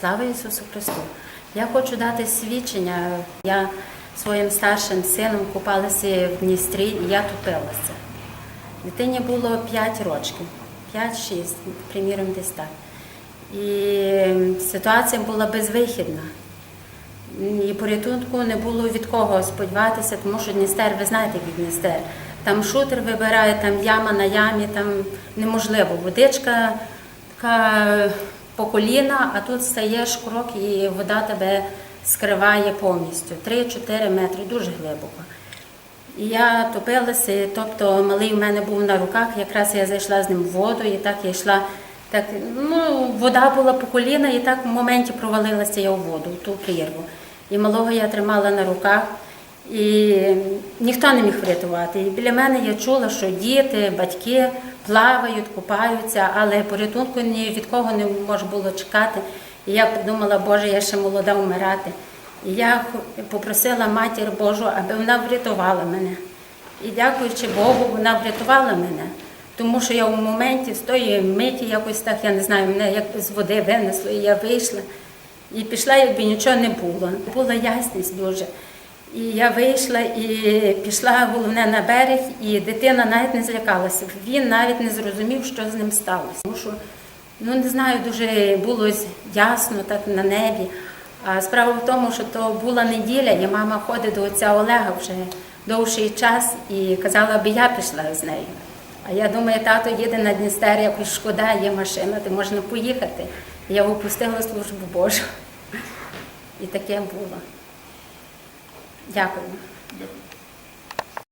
Слава Ісусу Христу! Я хочу дати свідчення. Я своїм старшим сином купалася в Дністрі і я топилася. Дитині було 5 років, 5-6, приміром, десь так. І ситуація була безвихідна. І порятунку не було від кого сподіватися, тому що Дністер, ви знаєте, який Дністер. Там шутер вибирає, там яма на ямі, там неможливо. Водичка така по коліна, а тут стаєш крок і вода тебе скриває повністю. 3-4 метри, дуже глибоко. І я топилася, тобто малий у мене був на руках, якраз я зайшла з ним в воду, і так я йшла. Так, ну, вода була по коліна, і так в моменті провалилася я у воду, в ту прірву. І малого я тримала на руках, і ніхто не міг врятувати. І біля мене я чула, що діти, батьки плавають, купаються, але порятунку ні від кого не можна було чекати. І я подумала, Боже, я ще молода вмирати. І я попросила матір Божу, аби вона врятувала мене. І дякуючи Богу, вона врятувала мене. Тому що я в моменті з тої миті якось так, я не знаю, мене як з води винесло, і я вийшла. І пішла, якби нічого не було. Була ясність дуже. І я вийшла і пішла головне на берег, і дитина навіть не злякалася. Він навіть не зрозумів, що з ним сталося. Тому що, ну не знаю, дуже було ясно так на небі. А справа в тому, що то була неділя, і мама ходить до отця Олега вже довший час і казала, аби я пішла з нею. А я думаю, тато їде на Дністер, якось шкода, є машина, де можна поїхати. Я опустила службу Божу. І таке було. Дякую. Дякую.